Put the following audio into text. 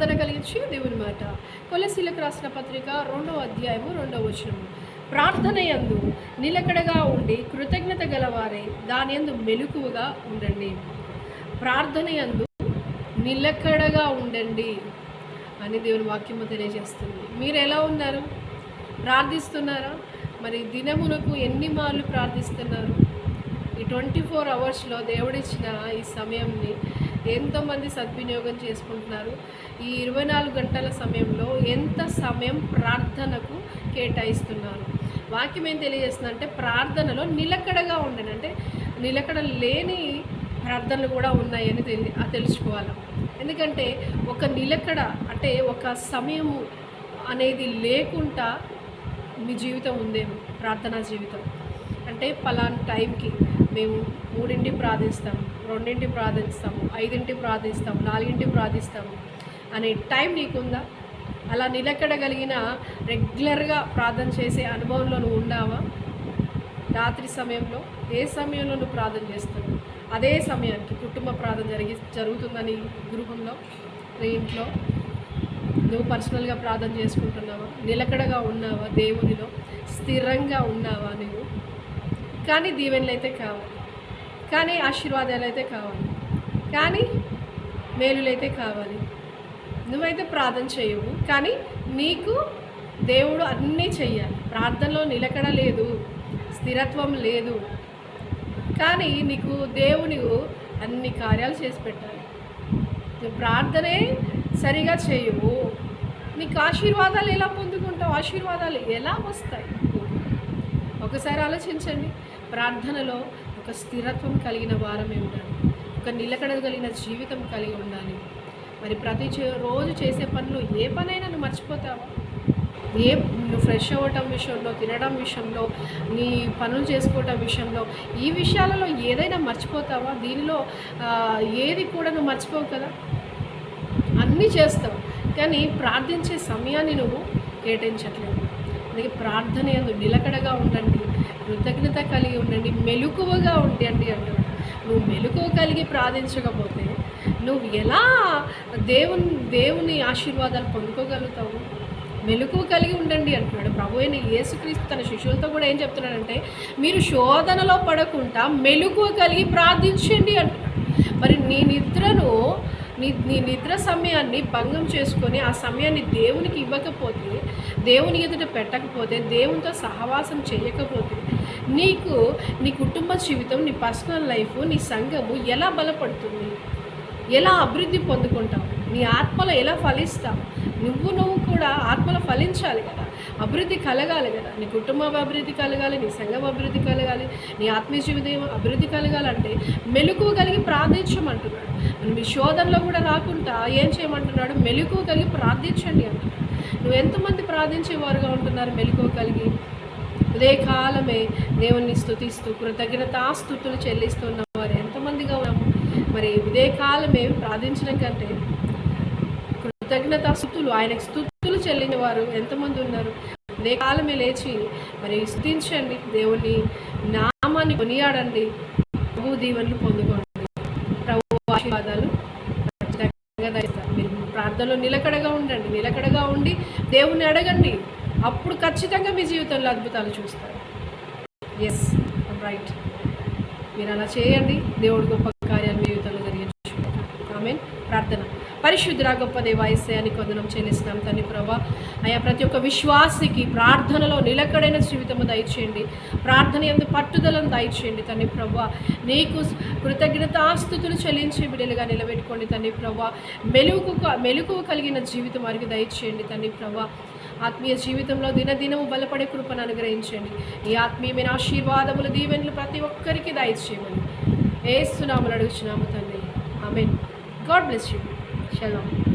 ఆరాధన కలిగించి దేవుని మాట. కొలసీలకు రాసిన పత్రిక రెండవ అధ్యాయము రెండవ వచనము. ప్రార్థన యందు నిలకడగా ఉండి కృతజ్ఞత గలవారే దాని యందు మెలకువగా ఉండండి. ప్రార్థన యందు నిలకడగా ఉండండి అని దేవుని వాక్యము తెలియజేస్తుంది. మీరు ఎలా ఉన్నారు? ప్రార్థిస్తున్నారా? మరి దినమునకు ఎన్ని మార్లు ప్రార్థిస్తున్నారు? ట్వంటీ ఫోర్ అవర్స్లో దేవుడిచ్చిన ఈ సమయంని ఎంతోమంది సద్వినియోగం చేసుకుంటున్నారు. ఈ ఇరవై నాలుగు గంటల సమయంలో ఎంత సమయం ప్రార్థనకు కేటాయిస్తున్నారు. వాక్యం ఏం తెలియజేస్తుందంటే ప్రార్థనలో నిలకడగా ఉండండి అంటే నిలకడ లేని ప్రార్థనలు కూడా ఉన్నాయని తెలి తెలుసుకోవాలి. ఎందుకంటే ఒక నిలకడ అంటే ఒక సమయము అనేది లేకుండా మీ జీవితం ఉందేమో ప్రార్థనా జీవితం. అంటే పలానా టైంకి మేము మూడింటి ప్రార్థిస్తాము రెండింటి ప్రార్థిస్తాము ఐదింటి ప్రార్థిస్తాం నాలుగింటి ప్రార్థిస్తాము అనే టైం నీకుందా? అలా నిలకడగలిగిన రెగ్యులర్గా ప్రార్థన చేసే అనుభవంలో నువ్వు ఉన్నావా? రాత్రి సమయంలో ఏ సమయంలో నువ్వు ప్రార్థన చేస్తున్నావు అదే సమయానికి కుటుంబ ప్రార్థన జరిగి జరుగుతుందని గృహంలో నీ ఇంట్లో? నువ్వు పర్సనల్గా ప్రార్థన చేసుకుంటున్నావా? నిలకడగా ఉన్నావా దేవునిలో? స్థిరంగా ఉన్నావా నువ్వు? కానీ దీవెనలు అయితే కావాలి కానీ ఆశీర్వాదాలు అయితే కావాలి. కానీ మేలులైతే కావాలి. నువ్వైతే ప్రార్థన చేయవు. కానీ నీకు దేవుడు అన్నీ చెయ్యాలి. ప్రార్థనలో నిలకడ లేదు. స్థిరత్వం లేదు. కానీ నీకు దేవుని అన్ని కార్యాలు చేసి పెట్టాలి. నువ్వు ప్రార్థనే సరిగా చేయవు. నీకు ఆశీర్వాదాలు ఎలా పొందుకుంటావు? ఆశీర్వాదాలు ఎలా వస్తాయి? ఒకసారి ఆలోచించండి. ప్రార్థనలో ఒక స్థిరత్వం కలిగిన వారమే ఉండాలి. ఒక నిలకడ కలిగిన జీవితం కలిగి ఉండాలి. మరి ప్రతి చే- రోజు చేసే పనులు ఏ పనైనా నువ్వు మర్చిపోతావా? ఏ నువ్వు ఫ్రెష్ అవ్వటం విషయంలో తినడం విషయంలో నీ పనులు చేసుకోవటం విషయంలో ఈ విషయాలలో ఏదైనా మర్చిపోతావా? దీనిలో ఏది కూడా నువ్వు మర్చిపోవు కదా? అన్నీ చేస్తావు. కానీ ప్రార్థించే సమయాన్ని నువ్వు కేటాయించట్లేదు. అందుకే ప్రార్థన ఎందు నిలకడగా ఉండండి కృతజ్ఞత కలిగి ఉండండి మెలకువగా ఉండండి అంటున్నాడు నువ్వు మెలకువ కలిగి ప్రార్థించకపోతే నువ్వు ఎలా దేవుని దేవుని ఆశీర్వాదాలు పొందుకోగలుగుతావు? మెలకువ కలిగి ఉండండి అంటున్నాడు. ప్రభు అయిన యేసుక్రీస్తు తన శిష్యులతో కూడా ఏం చెప్తున్నాడంటే మీరు శోధనలో పడకుండా మెలకువ కలిగి ప్రార్థించండి అంటున్నాడు. మరి నీ నిద్రను నీ నీ నిద్ర సమయాన్ని భంగం చేసుకొని ఆ సమయాన్ని దేవునికి ఇవ్వకపోతే దేవుని ఎదుట పెట్టకపోతే దేవునితో సహవాసం చేయకపోతే నీకు నీ కుటుంబ జీవితం నీ పర్సనల్ లైఫ్ నీ సంఘము ఎలా బలపడుతుంది? ఎలా అభివృద్ధి పొందుకుంటావు? నీ ఆత్మలో ఎలా ఫలిస్తావు? నువ్వు నువ్వు కూడా ఆత్మలో ఫలించాలి కదా. అభివృద్ధి కలగాలి కదా. నీ కుటుంబం అభివృద్ధి కలగాలి నీ సంఘం అభివృద్ధి కలగాలి నీ ఆత్మీయ జీవితం అభివృద్ధి కలగాలంటే మెలకువ కలిగి ప్రార్థించమంటున్నాడు. మనం మీ శోధనలో కూడా రాకుండా ఏం చేయమంటున్నాడు? మెలకువ కలిగి ప్రార్థించండి అంటున్నాడు. నువ్వు ఎంతమంది ప్రార్థించేవారుగా ఉంటున్నారు మెలకువ కలిగి? ఉదయ కాలమే దేవుణ్ణి స్థుతిస్తూ కృతజ్ఞతాస్తుతులు చెల్లిస్తున్న. వారు మరి ఉదయ కాలమే ప్రార్థించడం కంటే కృతజ్ఞత స్థుతులు ఆయనకు స్థుతులు చెల్లిన వారు ఎంతమంది ఉన్నారు? ఉదయ కాలమే లేచి మరి స్థుతించండి. దేవుని నామాన్ని కొనియాడండి. ప్రభు దీవెనలు పొందుకోండి. ప్రభు ఆశీర్వాదాలు మీరు ప్రార్థనలో నిలకడగా ఉండండి. నిలకడగా ఉండి దేవుణ్ణి అడగండి. అప్పుడు ఖచ్చితంగా మీ జీవితంలో అద్భుతాలు చూస్తారు. ఎస్ రైట్ మీరు అలా చేయండి. దేవుడు గొప్ప కార్యాలు మీ జీవితంలో జరిగించుకుంటారు ఆమె ప్రార్థన పరిశుద్ధురా గొప్ప అని కొందనం చెల్లిస్తున్నాం తండ్రి ప్రభా. అయా ప్రతి ఒక్క విశ్వాసికి ప్రార్థనలో నిలకడైన జీవితము దయచేయండి. ప్రార్థన ఎందు పట్టుదలను దయచేయండి తండ్రి ప్రభా. నీకు కృతజ్ఞతాస్థుతులు చెల్లించే బిడ్డలుగా నిలబెట్టుకోండి తండ్రి ప్రభా. మెలుగు మెలుగు కలిగిన జీవితం వారికి దయచేయండి తండ్రి ప్రభా. ఆత్మీయ జీవితంలో దినదినము బలపడే కృపను అనుగ్రహించండి. ఈ ఆత్మీయమైన ఆశీర్వాదములు దీవెనలు ప్రతి ఒక్కరికి దయచేయమని ఏస్తున్నామని అడుగుచున్నాము తండ్రి. ఆమెన్. God bless you. चलो।